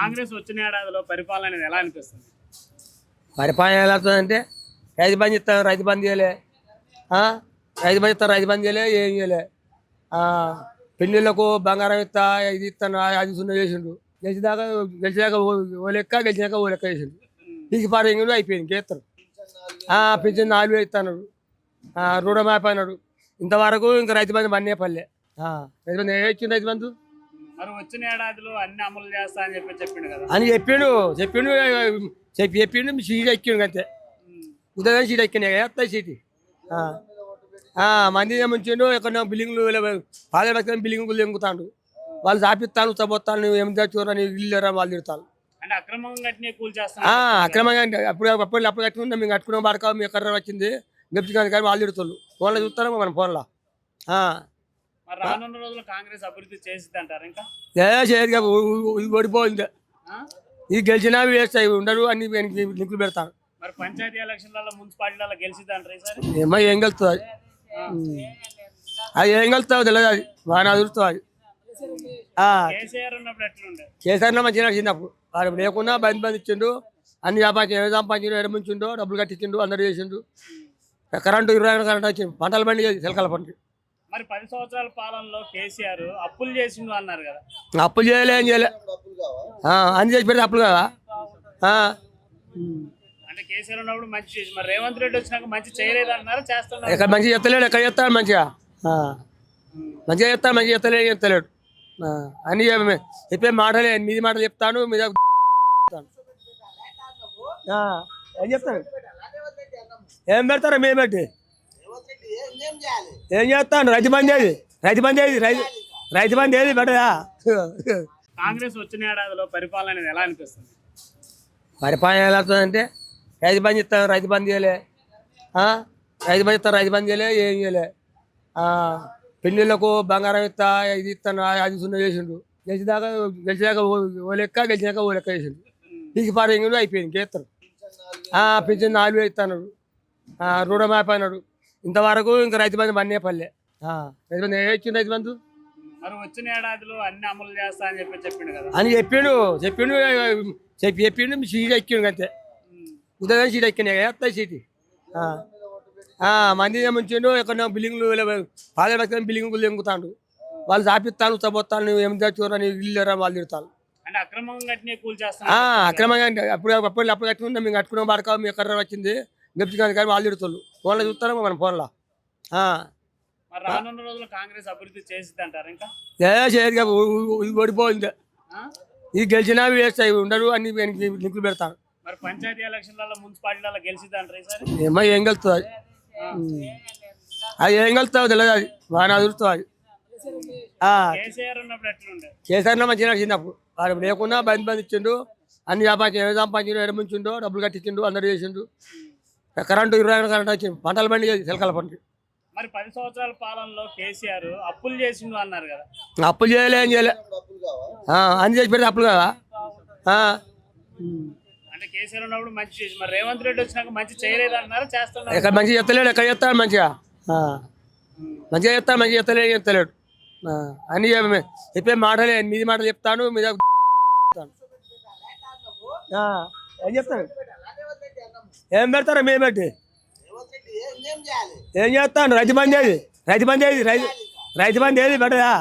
కాంగ్రెస్ వచ్చిన ఏడాదిలో పరిపాలన అనేది ఎలా అనిపిస్తుంది? పరిపాలన ఎలా అవుతుందంటే రైతు బంద్ ఇస్తాను రైతు బంద్ చేయలే రైతు బంద్ ఇస్తాను రైతు బంద్ చేయలే ఏం చేయలే పెళ్ళిళ్ళకు బంగారం ఇస్తా ఇది ఇస్తాను అది సున్నా చేసిండు. గెలిచిదాకా గెలిచిదాకా ఓ- ఓ లెక్క గెలిచినాక ఓ లెక్క చేసిండు. పీకి పారింగ్ అయిపోయింది ఇంకేస్తారు పింఛన్ నాలుగు వేలు ఇస్తాడు రుణమాప ఇంతవరకు ఇంకా రైతు బంధు మన్నే పల్లె. రైతు బంధు ఏ ఇచ్చిండు రైతు బంధు? మరి వచ్చిన ఏడాదిలో అన్ని అమలు చేస్తా అని చెప్పి చెప్పిండు కదా. అని చెప్పిండు చెప్పిండు చెప్పి చెప్పిండు సీట్ ఎక్కిండు అంతే. ఉదయం సీట్ ఎక్కినాయి వస్తాయి సీట్. మంది ముంచిండు ఎక్కడ బిల్డింగ్లు పాలే పక్కన బిల్డింగ్ ఎంగుతాడు వాళ్ళు చాపిస్తాను చబోతాను నువ్వు ఏం తెచ్చుకోరని ఇల్లు లేరా వాళ్ళు తిడతాను అక్రమంగా అప్పుడు అప్పుడు అప్పుడు కట్టుకున్నాం మేము కట్టుకున్నాం పడక మీ కర్ర వచ్చింది గెలిచి కానీ వాళ్ళు తిడుతారు ఫోన్లో చూస్తాను మన ఫోన్లో. రానున్న రోజుల్లో కాంగ్రెస్ అభివృద్ధి చేసిద్ది అంటారు ఇంకా? ఏ చేయదు ఓడిపోయింది? ఇది గెలిచినా వేస్తాయి ఉండరు అన్ని లింకులు పెడతాను మరి పంచాయతీ ఎలక్షన్లలో మున్సిపాలిటీలలో గెలిచిద్ది అంటారు ఏమో ఏం గెలుస్తుంది. అది ఏం గెలుస్తావు తెలియదు అది. బాగా అదురుతుంది అది. కేసీఆర్ మంచిగా నడిచినప్పుడు వాడు లేకున్నా బంద్ బంద్ ఇచ్చిండు అన్ని సంపాదించిండు ఎడమించిండు డబ్బులు కట్టించిండు అందరు చేసిండు. కరెంటు ఇరవై కరెంట్ వచ్చింది. పంటల బండి చిలకల పంట మరి పది సంవత్సరాల పాలనలో కేసీఆర్ అప్పులు చేసిండు అన్నారు కదా. అప్పులు చేయలే ఏం చేయలే. ఆ, అన్ని చేసి పెడితే అప్పులు కదా. అంటే కేసీఆర్ ఉన్నప్పుడు మంచి చేసి మరి రేవంత్ రెడ్డి వచ్చినాక మంచి చేయలేదు అన్నారు? చేస్తున్నారు? ఎక్కడ మంచిగా చెత్తలేడు ఎక్కడ చెప్తాడు మంచిగా. మంచిగా చెప్తాడు మంచిగా చెప్తలేడు చెప్తలేడు? ఆ. అన్ని చెప్పే- మాటలే మీది మాటలు చెప్తాను మీద. ఏం చెప్తాను ఏం పెడతారా మేము పెట్టి? ఏం చేస్తాను రైతు బంద్ ఏది రైతు బంద్ ఏది రైతు రైతు బంద్ ఏది పెట్టదా కాంగ్రెస్ వచ్చిన ఏడాదిలో పరిపాలన అనేది ఎలా అనిపిస్తుంది? పరిపాలన ఎలా అవుతుందంటే రైతు బంద్ ఇస్తాను రైతు బంద్ చేయలే? రైతు బంద్ ఇస్తాను రైతు బంద్ చేయలే ఏం చేయలే. పెళ్ళిళ్ళకు బంగారం ఇస్తా ఇది ఇస్తాను అది సున్నా చేసిండు గెలిచిదాకా గెలిచిదాకా ఓ- లెక్క గెలిచినాక ఓ లెక్క చేసిండు పీకి పారింగ్ అయిపోయింది ఇంకేస్తారు పింఛన్ నాలుగు వేలు ఇస్తాడు రుణమాప అన్నాడు ఇంతవరకు ఇంకా రైతు బంధు మన్నే పల్లె. ఆ, రైతు బంధు ఏ ఇచ్చిండు రైతు బంధు? మరి వచ్చిన ఏడాదిలో అన్ని అమలు చేస్తా అని చెప్పి చెప్పిండు కదా. అని చెప్పిండు చెప్పిండు చెప్పి చెప్పిండు మీ సీట్ ఎక్కిండు అంతే. ఉదయం సీట్ ఎక్కినాయి వస్తాయి సీట్? మంది ముంచిండు ఎక్కడ బిల్డింగ్లు పాలే పక్కన బిల్డింగ్లు ఎంగుతాడు వాళ్ళు చాపిస్తాను చబోతాను నువ్వు ఏం తెచ్చుకోరని ఇల్లు లేరా వాళ్ళు తిడతాను అంటే అక్రమంగా అప్పుడు అప్పుడు అప్పుడు కట్టుకున్నాం మేము కట్టుకున్నాం పడక మీ కర్ర వచ్చింది? గెలిచి కానీ వాళ్ళు తిడుతారు ఫోన్లో చూస్తాను మన ఫోన్లో. రానున్న రోజుల్లో కాంగ్రెస్ అభివృద్ధి చేసిద్ది అంటారు ఇంకా? ఏ చేయదు ఓడిపోయింది? ఇది గెలిచినా వేస్తాయి ఉండరు అన్ని లింకులు పెడతాను మరి పంచాయతీ ఎలక్షన్లలో మున్సిపాలిటీలలో గెలిచిద్ది అంటారు ఈసారి ఏమో ఏం గెలుస్తుంది. అది ఏం గెలుస్తావు తెలియదు అది. బాగా అదురుతుంది కేసీఆర్ మంచిగా నడిచినప్పుడు వాడు లేకున్నా బంద్ బంద్ ఇచ్చిండు అన్ని సంపాదించి ఏదో సంపాదించిండు ఎడమించిండు డబ్బులు కట్టించిండు అందరు చేసిండు. కరెంటు ఇరవై కరెంట్ వచ్చింది పంటల బండి చిలకల పంట మరి పది సంవత్సరాల పాలనలో కేసీఆర్ అప్పులు చేసిండు అన్నారు కదా అప్పులు చేయలే ఏం చేయలే ఆ, అన్ని చేసి పెడితే అప్పులు కదా ఆ. అంటే కేసీఆర్ ఉన్నప్పుడు మంచి చేసి మరి రేవంత్ రెడ్డి వచ్చినాక మంచి చేయలేదు అన్నారు చేస్తున్నారు ఎక్కడ మంచిగా చెత్తలేడు ఎక్కడ చెప్తాడు మంచిగా ఆ. మంచిగా చెప్తాడు మంచిగా చెప్తలేడు ఏం చెప్తలేడు ఆ. అన్ని చెప్పే- మాటలే మీది మాటలు చెప్తాను మీద చెప్తాను. ఆ. ఏం చెప్తాను ఏం పెడతారా మేము పెట్టి? ఏం చేస్తాను? రైతు బంద్ ఏది రైతు బంద్ ఏది రైతు రైతు బంద్ ఏది పెట్టదా